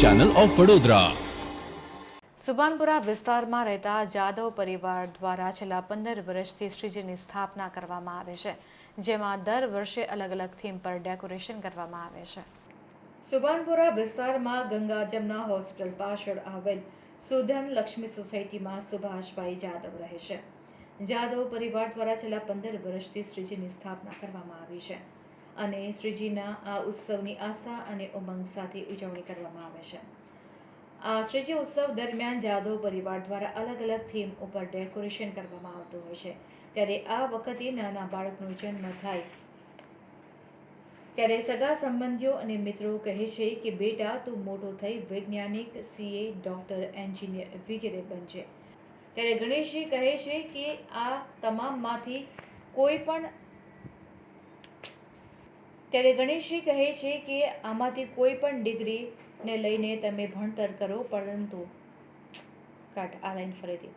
Channel of Vadodara Subhanpura વિસ્તારમાં રહેતા જાદવ પરિવાર દ્વારા છેલ્લા પંદર વર્ષથી શ્રીજીની સ્થાપના કરવામાં આવે છે, જેમાં દર વર્ષે અલગ અલગ થીમ પર ડેકોરેશન કરવામાં આવે છે. સુભાનપુરા વિસ્તારમાં ગંગા જમના હોસ્પિટલ પાછળ આવેલ સુધન લક્ષ્મી સોસાયટીમાં સુભાષભાઈ જાદવ રહે છે. જાદવ પરિવાર દ્વારા છેલ્લા પંદર વર્ષથી શ્રીજીની સ્થાપના કરવામાં આવી છે. અને શ્રીજીના આ ઉત્સવની આસ્થા અને ઉમંગ સાથે ઉજવણી કરવામાં આવે છે. આ શ્રીજી ઉત્સવ દરમિયાન જાદવ પરિવાર દ્વારા અલગ અલગ થીમ ઉપર ડેકોરેશન કરવામાં આવતું હોય છે. ત્યારે આ વખતે નાના બાળકનો જન્મ થાય. ત્યારે સગા સંબંધીઓ અને મિત્રો કહે છે કે, બેટા, તું મોટો થઈ, વૈજ્ઞાનિક, સીએ, ડૉક્ટર, એન્જિનિયર વગેરે બનશે ત્યારે ગણેશજી કહે છે કે, આ તમામમાંથી કોઈ પણ ત્યારે ગણેશજી કહે છે કે આમાંથી કોઈ પણ ડિગ્રીને લઈને તમે ભણતર કરો, પરંતુ કાટ, આ લાઈન ફરીથી.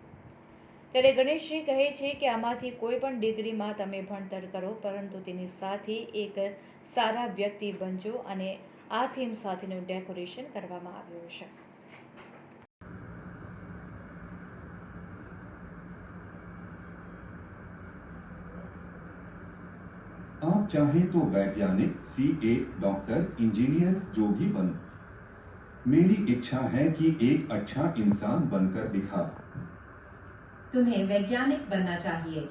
ત્યારે ગણેશજી કહે છે કે આમાંથી કોઈ પણ ડિગ્રીમાં તમે ભણતર કરો, પરંતુ તેની સાથે એક સારા વ્યક્તિ બનજો અને આ થીમ સાથેનું ડેકોરેશન કરવામાં આવ્યું છે. आप चाहे तो वैज्ञानिक सी ए डॉक्टर इंजीनियर जो भी बन। मेरी इच्छा है कि एक अच्छा इंसान बनकर दिखा। तुम्हें वैज्ञानिक बनना चाहिए।